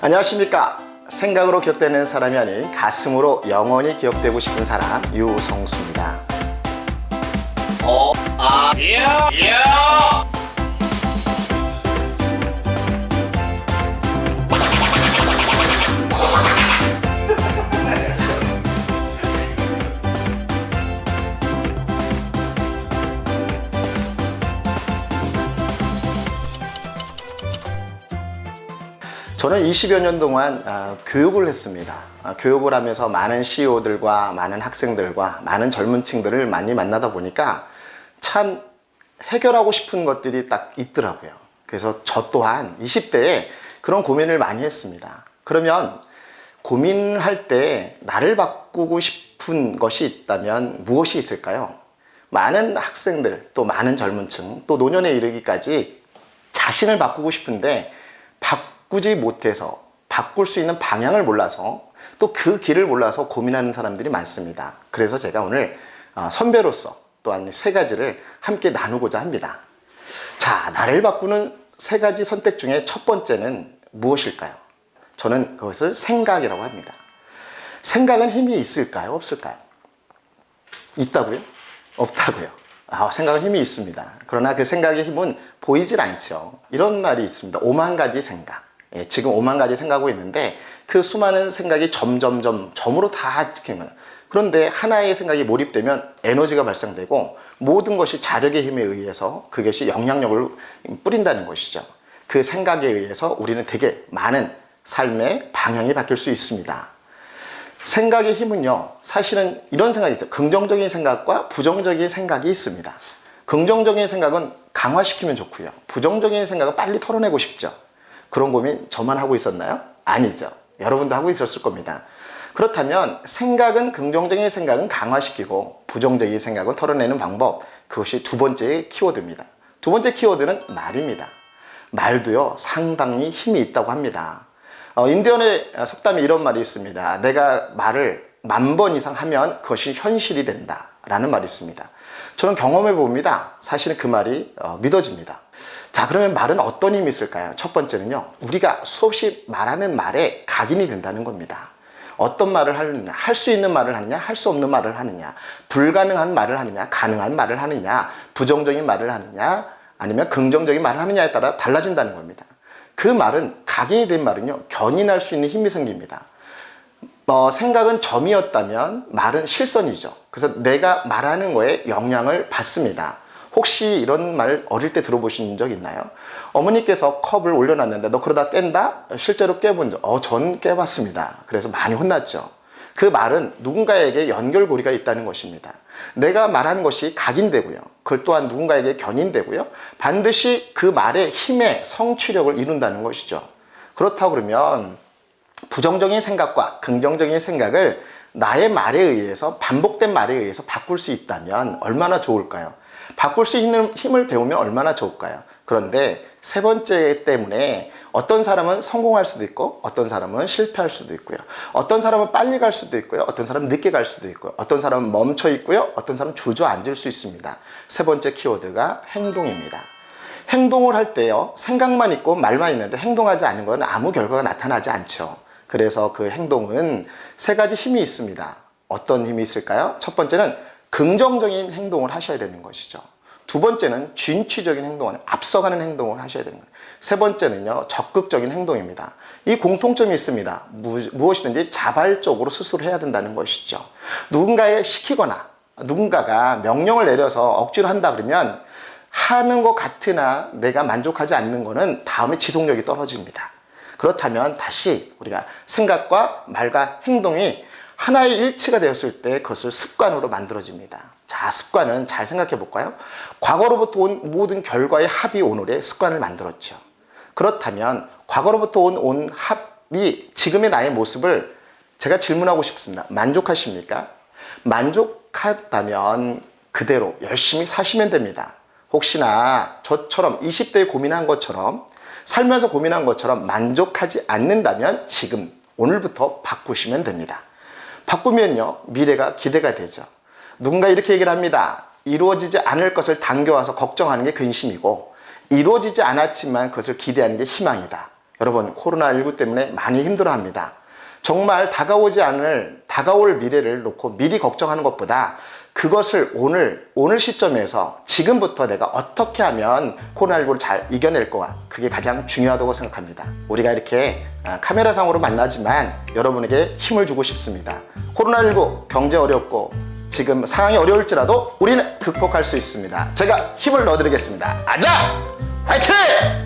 안녕하십니까. 생각으로 기억되는 사람이 아닌 가슴으로 영원히 기억되고 싶은 사람 유성수입니다. 어, 아, 야, 야! 저는 20여 년 동안 아, 교육을 했습니다. 아, 교육을 하면서 많은 CEO들과 많은 학생들과 많은 젊은 층들을 많이 만나다 보니까 참 해결하고 싶은 것들이 딱 있더라고요. 그래서 저 또한 20대에 그런 고민을 많이 했습니다. 그러면 고민할 때 나를 바꾸고 싶은 것이 있다면 무엇이 있을까요? 많은 학생들, 또 많은 젊은 층, 또 노년에 이르기까지 자신을 바꾸고 싶은데 바 꾸지 못해서 바꿀 수 있는 방향을 몰라서 또 그 길을 몰라서 고민하는 사람들이 많습니다. 그래서 제가 오늘 어, 선배로서 또한 세 가지를 함께 나누고자 합니다. 자, 나를 바꾸는 세 가지 선택 중에 첫 번째는 무엇일까요? 저는 그것을 생각이라고 합니다. 생각은 힘이 있을까요? 없을까요? 있다고요? 없다고요. 아, 생각은 힘이 있습니다. 그러나 그 생각의 힘은 보이질 않죠. 이런 말이 있습니다. 오만 가지 생각. 예, 지금 오만 가지 생각하고 있는데 그 수많은 생각이 점점점 점으로 다 찍히면 그런데 하나의 생각이 몰입되면 에너지가 발생되고 모든 것이 자력의 힘에 의해서 그것이 영향력을 뿌린다는 것이죠. 그 생각에 의해서 우리는 되게 많은 삶의 방향이 바뀔 수 있습니다. 생각의 힘은요, 사실은 이런 생각이 있어요. 긍정적인 생각과 부정적인 생각이 있습니다. 긍정적인 생각은 강화시키면 좋고요. 부정적인 생각은 빨리 털어내고 싶죠. 그런 고민 저만 하고 있었나요? 아니죠. 여러분도 하고 있었을 겁니다. 그렇다면 생각은 긍정적인 생각은 강화시키고 부정적인 생각은 털어내는 방법 그것이 두 번째 키워드입니다. 두 번째 키워드는 말입니다. 말도요 상당히 힘이 있다고 합니다. 어, 인디언의 속담에 이런 말이 있습니다. 내가 말을 만 번 이상 하면 그것이 현실이 된다. 라는 말이 있습니다. 저는 경험해 봅니다. 사실은 그 말이 어, 믿어집니다. 자, 그러면 말은 어떤 힘이 있을까요? 첫 번째는요, 우리가 수없이 말하는 말에 각인이 된다는 겁니다. 어떤 말을 하느냐, 할 수 있는 말을 하느냐, 할 수 없는 말을 하느냐, 불가능한 말을 하느냐, 가능한 말을 하느냐, 부정적인 말을 하느냐, 아니면 긍정적인 말을 하느냐에 따라 달라진다는 겁니다. 그 말은 각인이 된 말은요, 견인할 수 있는 힘이 생깁니다. 어, 생각은 점이었다면 말은 실선이죠. 그래서 내가 말하는 거에 영향을 받습니다. 혹시 이런 말 어릴 때 들어보신 적 있나요? 어머니께서 컵을 올려놨는데 너 그러다 깬다? 실제로 깨본 적, 어, 전 깨봤습니다. 그래서 많이 혼났죠. 그 말은 누군가에게 연결고리가 있다는 것입니다. 내가 말한 것이 각인되고요. 그걸 또한 누군가에게 견인되고요. 반드시 그 말의 힘의 성취력을 이룬다는 것이죠. 그렇다고 그러면 부정적인 생각과 긍정적인 생각을 나의 말에 의해서 반복된 말에 의해서 바꿀 수 있다면 얼마나 좋을까요? 바꿀 수 있는 힘을 배우면 얼마나 좋을까요? 그런데 세 번째 때문에 어떤 사람은 성공할 수도 있고 어떤 사람은 실패할 수도 있고요. 어떤 사람은 빨리 갈 수도 있고요. 어떤 사람은 늦게 갈 수도 있고요. 어떤 사람은 멈춰 있고요. 어떤 사람은 주저앉을 수 있습니다. 세 번째 키워드가 행동입니다. 행동을 할 때요. 생각만 있고 말만 있는데 행동하지 않는 건 아무 결과가 나타나지 않죠. 그래서 그 행동은 세 가지 힘이 있습니다. 어떤 힘이 있을까요? 첫 번째는 긍정적인 행동을 하셔야 되는 것이죠. 두 번째는 진취적인 행동을 앞서가는 행동을 하셔야 되는 거예요. 세 번째는요 적극적인 행동입니다. 이 공통점이 있습니다. 무, 무엇이든지 자발적으로 스스로 해야 된다는 것이죠. 누군가에 시키거나 누군가가 명령을 내려서 억지로 한다 그러면 하는 것 같으나 내가 만족하지 않는 것은 다음에 지속력이 떨어집니다. 그렇다면 다시 우리가 생각과 말과 행동이 하나의 일치가 되었을 때 그것을 습관으로 만들어집니다. 자, 습관은 잘 생각해 볼까요? 과거로부터 온 모든 결과의 합이 오늘의 습관을 만들었죠. 그렇다면 과거로부터 온, 온 합이 지금의 나의 모습을 제가 질문하고 싶습니다. 만족하십니까? 만족하다면 그대로 열심히 사시면 됩니다. 혹시나 저처럼 20대에 고민한 것처럼 살면서 고민한 것처럼 만족하지 않는다면 지금 오늘부터 바꾸시면 됩니다. 바꾸면요, 미래가 기대가 되죠. 누군가 이렇게 얘기를 합니다. 이루어지지 않을 것을 당겨와서 걱정하는 게 근심이고, 이루어지지 않았지만 그것을 기대하는 게 희망이다. 여러분 코로나19 때문에 많이 힘들어합니다. 정말 다가오지 않을 다가올 미래를 놓고 미리 걱정하는 것보다 그것을 오늘 오늘 시점에서 지금부터 내가 어떻게 하면 코로나19를 잘 이겨낼 거가 그게 가장 중요하다고 생각합니다. 우리가 이렇게 아, 카메라상으로 만나지만 여러분에게 힘을 주고 싶습니다. 코로나19 경제 어렵고 지금 상황이 어려울지라도 우리는 극복할 수 있습니다. 제가 힘을 넣어드리겠습니다. 아자! 화이팅!